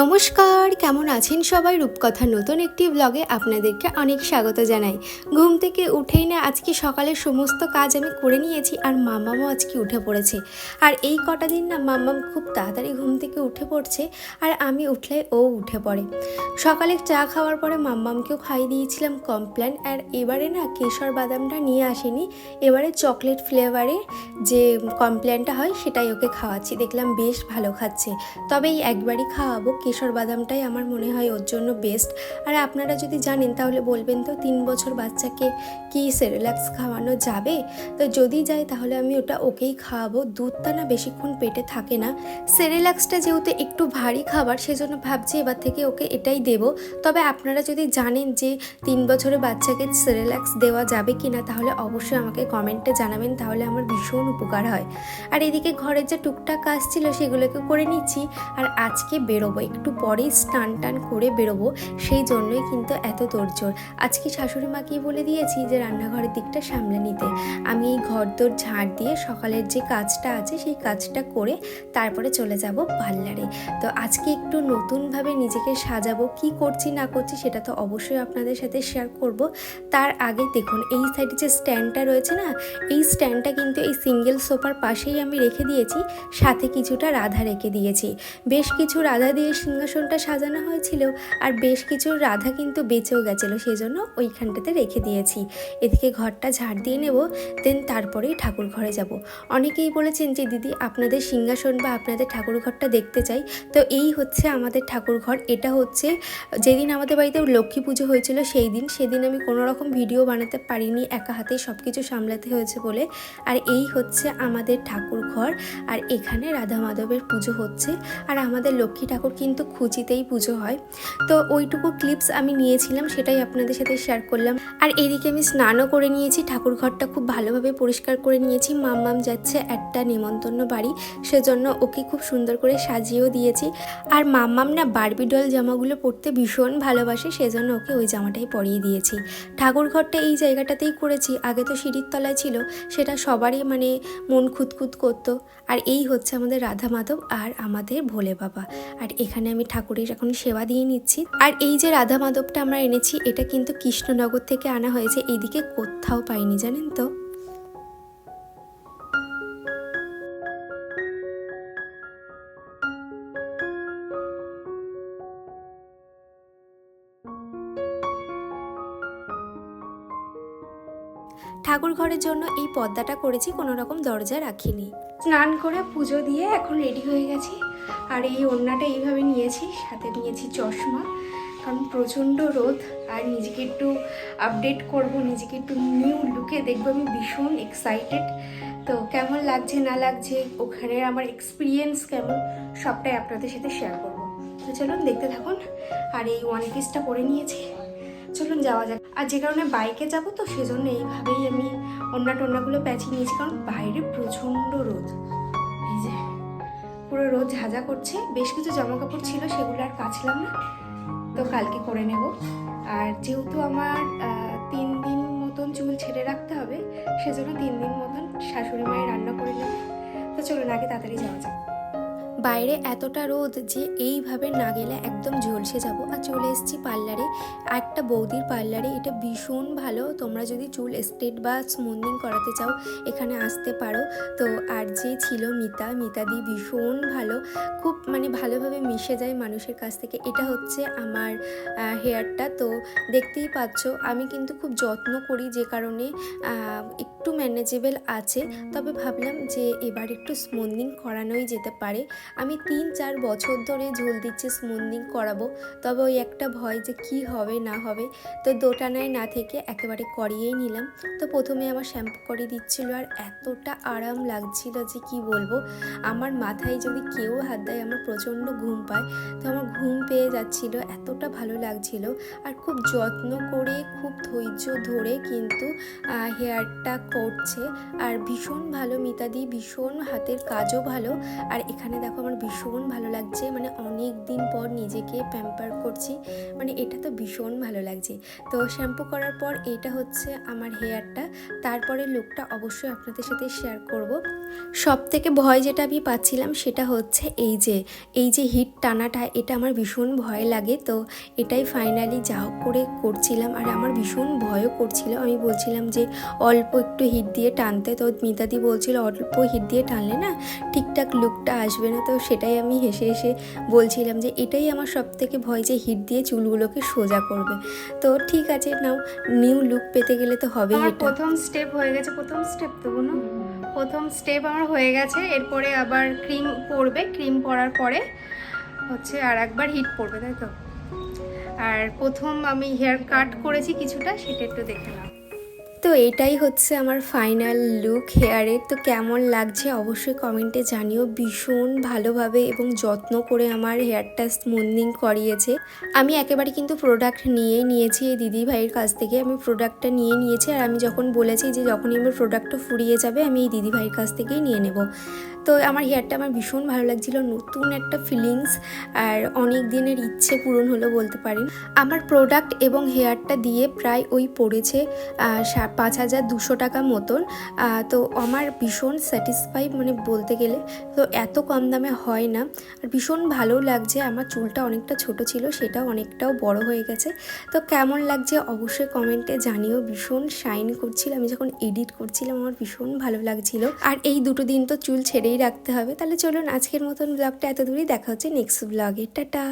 নমস্কার, কেমন আছেন সবাই? রূপকথা নতুন একটি ব্লগে আপনাদেরকে অনেক স্বাগত জানাই। ঘুম থেকে উঠেই না আজকে সকালের সমস্ত কাজ আমি করে নিয়েছি আর মাম্মামও আজকে উঠে পড়েছে। আর এই কটা দিন না মাম্মাম খুব তাড়াতাড়ি ঘুম থেকে উঠে পড়ছে আর আমি উঠলে ও উঠে পড়ে। সকালে চা খাওয়ার পরে মাম্মামকেও খাইয়ে দিয়েছিলাম কমপ্ল্যান আর এবারে না কেশর বাদামটা নিয়ে আসেনি। এবারে চকলেট ফ্লেভারে যে কমপ্ল্যানটা হয় সেটাই ওকে খাওয়াচ্ছি। দেখলাম বেশ ভালো খাচ্ছে। তবে এই একবারই খাওয়াবো কেশর বাদামটাই আমার মনে হয় ওর জন্য বেস্ট আর আপনারা যদি জানেন, তাহলে বলবেন তো, তিন বছর বাচ্চাকে কি সেরেলাক্স খাওয়ানো যাবে? তো যদি যায়, তাহলে আমি ওটা ওকেই খাওয়াবো। দুধটা না বেশিক্ষণ পেটে থাকে না। সেরেলাক্সটা যেহেতু একটু ভারী খাবার, সেজন্য ভাবছি এবার থেকে ওকে এটাই দেব। তবে আপনারা যদি জানেন যে তিন বছরের বাচ্চাকে সেরেলাক্স দেওয়া যাবে কি না তাহলে অবশ্যই আমাকে কমেন্টে জানাবেন, তাহলে আমার ভীষণ উপকার হয়। আর এদিকে ঘরের যে টুকটাক কাজ ছিল, সেগুলোকে করে নিচ্ছি। আর আজকে বেরোবো একটু পরেই স্নান টান করে বেরোবো, সেই জন্যই কিন্তু এত তোড়জোড়। আজকে শাশুড়ি মাকেই বলে দিয়েছি যে রান্নাঘরের দিকটা সামলে নিতে? আমি এই ঘর দোর ঝাড় দিয়ে সকালের যে কাজটা আছে সেই কাজটা করে তারপরে চলে যাব পার্লারে। তো আজকে একটু নতুনভাবে নিজেকে সাজাবো, কি করছি না করছি সেটা তো অবশ্যই আপনাদের সাথে শেয়ার করব। তার আগে দেখুন, এই সাইডে যে স্ট্যান্ডটা রয়েছে না, এই স্ট্যান্ডটা কিন্তু এই সিঙ্গেল সোফার পাশেই আমি রেখে দিয়েছি, সাথে কিছুটা রাধা রেখে দিয়েছি। বেশ কিছু রাধা দিয়ে সিংহাসনটা সাজানো হয়েছিল আর বেশ কিছু রাধা কিন্তু বেঁচেও গেছিল সেই জন্য ওইখানটাতে রেখে দিয়েছি। এদিকে ঘরটা ঝাড় দিয়ে নেব, দেন তারপরেই ঠাকুর ঘরে যাব। অনেকেই বলেছেন যে, দিদি, আপনাদের সিংহাসন বা আপনাদের ঠাকুর ঘরটা দেখতে চাই। তো এই হচ্ছে আমাদের ঠাকুর ঘর। এটা হচ্ছে যেদিন আমাদের বাড়িতে লক্ষ্মী পুজো হয়েছিল, সেই দিন। সেদিন আমি কোনো রকম ভিডিও বানাতে পারিনি, একা হাতে সব কিছু সামলাতে হয়েছে বলে। আর এই হচ্ছে আমাদের ঠাকুর ঘর। আর এখানে রাধা মাধবের পুজো হচ্ছে। আর আমাদের লক্ষ্মী ঠাকুর কিন্তু খুচিতেই পুজো হয়। তো ওইটুকু ক্লিপস আমি নিয়েছিলাম, সেটাই আপনাদের সাথে শেয়ার করলাম। আর এদিকে আমি স্নানও করে নিয়েছি, ঠাকুর ঘরটা খুব ভালোভাবে পরিষ্কার করে নিয়েছি। মাম্মাম যাচ্ছে একটা নেমন্তন্ন বাড়ি, সেজন্য ওকে খুব সুন্দর করে সাজিয়েও দিয়েছি। আর মাম্মাম না বারবি ডল জামাগুলো পরতে ভীষণ ভালোবাসে, সেজন্য ওকে ওই জামাটাই পরিয়ে দিয়েছি। ঠাকুর ঘরটা এই জায়গাটাতেই করেছি, আগে তো সিঁড়ির তলায় ছিল, সেটা সবারই মানে মন খুঁতখুত করতো। আর এই হচ্ছে আমাদের রাধা মাধব আর আমাদের ভোলে বাবা। আর এখানে আমি ঠাকুরের এখন সেবা দিয়ে নিচ্ছি। আর এই যে রাধা মাধবটা আমরা এনেছি, এটা কিন্তু কৃষ্ণনগর থেকে আনা হয়েছে, এইদিকে কোথাও পাইনি, জানেন তো? ঠাকুর ঘরের জন্য এই পর্দাটা করেছি, কোনো রকম দরজা রাখিনি। স্নান করে পুজো দিয়ে এখন রেডি হয়ে গেছি। আর এই ওড়নাটা এইভাবে নিয়েছি, সাথে নিয়েছি চশমা। কারণ প্রচণ্ড রোদ, আর নিজেকে একটু আপডেট করব, নিজেকে একটু নিউ লুকে দেখব। আমি ভীষণ এক্সাইটেড তো কেমন লাগছে, না লাগছে ওখানে আমার এক্সপিরিয়েন্স কেমন, সবটাই আপনাদের সাথে শেয়ার করব। তো চলুন দেখতে থাকুন। আর এই ওয়ান পিসটা পরে নিয়েছি। চলুন যাওয়া যাক। আর যে কারণে বাইকে যাব তো সেজন্য এইভাবেই আমি অন্য টন্যাগুলো প্যাঁচিয়ে নিয়েছি, কারণ বাইরে প্রচণ্ড রোদ। এই যে, পুরো রোদ ঝাঁঝা করছে, বেশ কিছু জামা কাপড় ছিল, সেগুলো আর কাচলাম না। তো কালকে করে নেব। আর যেহেতু আমার তিন দিন মতন চুল ছেড়ে রাখতে হবে, সেজন্য তিন দিন মতন শাশুড়ি মায়ের রান্না করে নেবে। তো চলুন আগে তাড়াতাড়ি যাওয়া যাক। বাইরে এতটা রোদ যে এইভাবে না গেলে একদম ঝলসে যাব। আর চলে এসেছি পার্লারে। একটা বৌদির পার্লারে। এটা ভীষণ ভালো। তোমরা যদি চুল স্ট্রেট বা স্মুথিং করাতে চাও, এখানে আসতে পারো। তো আর যে ছিল মিতা মিতাদি ভীষণ ভালো। খুব মানে ভালোভাবে মিশে যায় মানুষের কাছ থেকে। এটা হচ্ছে আমার হেয়ারটা তো দেখতেই পাচ্ছ, আমি কিন্তু খুব যত্ন করি যে কারণে একটু ম্যানেজেবল আছে। তবে ভাবলাম যে এবার একটু স্মুথিং করানোই যেতে পারে। আমি তিন চার বছর ধরে ঝোল দিচ্ছি স্মুথিং করাবো। তবে ওই একটা ভয় যে কি হবে, না হবে, তো দোটানায় না থেকে একেবারে করিয়েই নিলাম। তো প্রথমে আমার শ্যাম্পু করে দিচ্ছিল আর এতটা আরাম লাগছিল যে কি বলব। আমার মাথায় যদি কেউ হাত দেয়, আমার প্রচণ্ড ঘুম পায়। তো আমার ঘুম পেয়ে যাচ্ছিল, এতটা ভালো লাগছিল। আর খুব যত্ন করে, খুব ধৈর্য ধরে কিন্তু হেয়ারটা করছে। আর ভীষণ ভালো মিতাদি, ভীষণ হাতের কাজও ভালো। আর এখানে দেখো আমার ভীষণ ভালো লাগছে। মানে অনেক দিন পর নিজেকে প্যাম্পার করছি। মানে এটা তো ভীষণ ভালো লাগছে। তো শ্যাম্পু করার পর এটা হচ্ছে আমার হেয়ারটা তারপরে লুকটা অবশ্যই আপনাদের সাথে শেয়ার করব। সব থেকে ভয় যেটা আমি পাচ্ছিলাম সেটা হচ্ছে এই যে এই যে হিট টানাটা, এটা আমার ভীষণ ভয় লাগে। তো এটাই ফাইনালি যা হোক করে করছিলাম। আর আমার ভীষণ ভয়ও করছিল। আমি বলছিলাম যে, অল্প একটু হিট দিয়ে টানতে। তো মিতাদি বলছিল, অল্প হিট দিয়ে টানলে না ঠিকঠাক লুকটা আসবে না। তো সেটাই আমি হেসে হেসে বলছিলাম যে এটাই আমার সব থেকে ভয় যে হিট দিয়ে চুলগুলোকে সোজা করবে। তো ঠিক আছে নাও নিউ লুক পেতে গেলে তো হবেই এটা। প্রথম স্টেপ হয়ে গেছে প্রথম স্টেপ তো কোনো প্রথম স্টেপ আমার হয়ে গেছে এরপরে আবার ক্রিম পড়বে ক্রিম পরার পরে হচ্ছে আর একবার হিট পড়বে তাই তো? আর প্রথম আমি হেয়ার কাট করেছি কিছুটা সেটা একটু দেখে নাও। তো এটাই হচ্ছে আমার ফাইনাল লুক হেয়ারের তো কেমন লাগছে অবশ্যই কমেন্টে জানিও। ভীষণ ভালোভাবে এবং যত্ন করে আমার হেয়ারটা স্মুথনিং করিয়েছে। আমি একেবারে কিন্তু প্রোডাক্ট নিয়েই নিয়েছি এই দিদি ভাইয়ের কাছ থেকে। আমি প্রোডাক্টটা নিয়ে নিয়েছি আর আমি যখন বলেছি যে যখনই আমার প্রোডাক্টটা ফুরিয়ে যাবে আমি এই দিদি ভাইয়ের কাছ থেকেই নিয়ে নেব। তো আমার হেয়ারটা আমার ভীষণ ভালো লাগছিল। নতুন একটা ফিলিংস আর অনেক দিনের ইচ্ছে পূরণ হলো বলতে পারেন। আমার প্রোডাক্ট এবং হেয়ারটা দিয়ে প্রায় ওই পড়েছে আহ, সা- পাঁচ হাজার দুশো টাকা মতন তো আমার ভীষণ স্যাটিসফাই মানে বলতে গেলে, তো এত কম দামে হয় না। আর ভীষণ ভালো লাগছে, আমার চুলটা অনেকটা ছোট ছিল সেটা অনেকটাও বড় হয়ে গেছে। তো কেমন লাগছে অবশ্যই কমেন্টে জানিও, ভীষণ শাইন করছিল, আমি যখন এডিট করছিলাম আমার ভীষণ ভালো লাগছিল। আর এই দুটো দিন তো চুল ছেড়েই রাখতে হবে, তাহলে চলুন আজকের মতন ব্লগটা এত দূরই দেখা হচ্ছে নেক্সট ব্লগে টাটা।